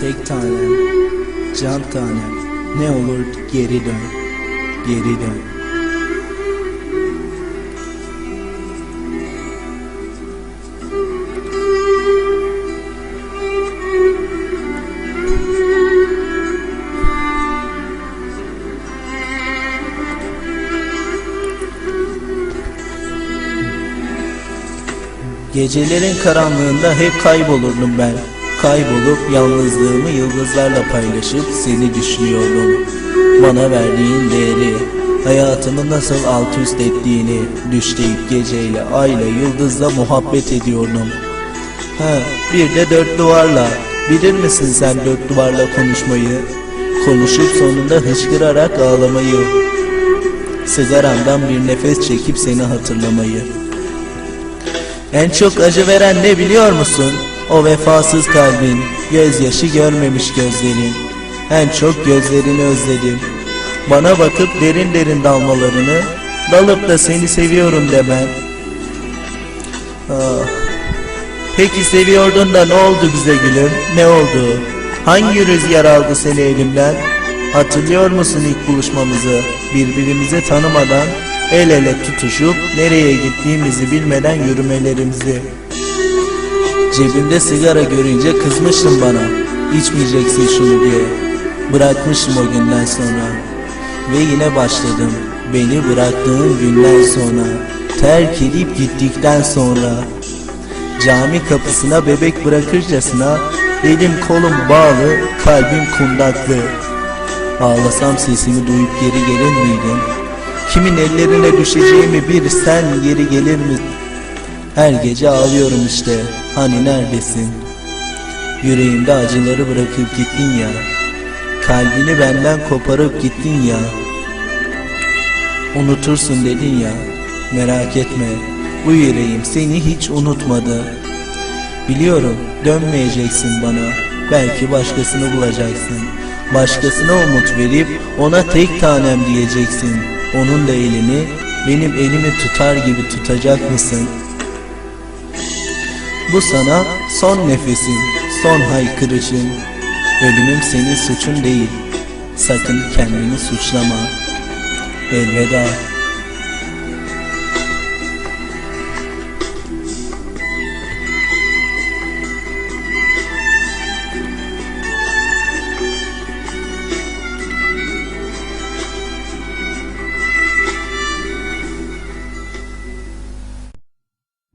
tek tanem, can tanem, ne olur geri dön, geri dön. Gecelerin karanlığında hep kaybolurdum ben. Kaybolup yalnızlığımı yıldızlarla paylaşıp seni düşünüyordum. Bana verdiğin değeri, hayatımı nasıl alt üst ettiğini düşleyip geceyle, ayla, yıldızla muhabbet ediyordum. Ha, bir de dört duvarla. Bilir misin sen dört duvarla konuşmayı? Konuşup sonunda hıçkırarak ağlamayı. Sigaramdan bir nefes çekip seni hatırlamayı. En çok acı veren ne biliyor musun? O vefasız kalbin, gözyaşı görmemiş gözlerin. En çok gözlerini özledim. Bana bakıp derin derin dalmalarını, dalıp da seni seviyorum demen. Ah. Peki seviyordun da ne oldu bize gülüm? Ne oldu? Hangi rüzgar aldı seni elimden? Hatırlıyor musun ilk buluşmamızı? Birbirimizi tanımadan el ele tutuşup nereye gittiğimizi bilmeden yürümelerimizi. Cebimde sigara görünce kızmıştın bana. İçmeyeceksin şunu diye. Bırakmışım o günden sonra. Ve yine başladım. Beni bıraktığın günden sonra. Terk edip gittikten sonra. Cami kapısına bebek bırakırcasına elim kolum bağlı, kalbim kundaklı. Ağlasam sesimi duyup geri gelir miydin? Kimin ellerine düşeceğimi bir sen geri gelir mi? Her gece ağlıyorum işte, hani neredesin? Yüreğimde acıları bırakıp gittin ya. Kalbini benden koparıp gittin ya. Unutursun dedin ya. Merak etme, bu yüreğim seni hiç unutmadı. Biliyorum dönmeyeceksin bana. Belki başkasını bulacaksın. Başkasına umut verip ona tek tanem diyeceksin. Onun da elini benim elimi tutar gibi tutacak mısın? Bu sana son nefesin, son haykırışın. Ölümüm senin suçun değil. Sakın kendini suçlama. Elveda.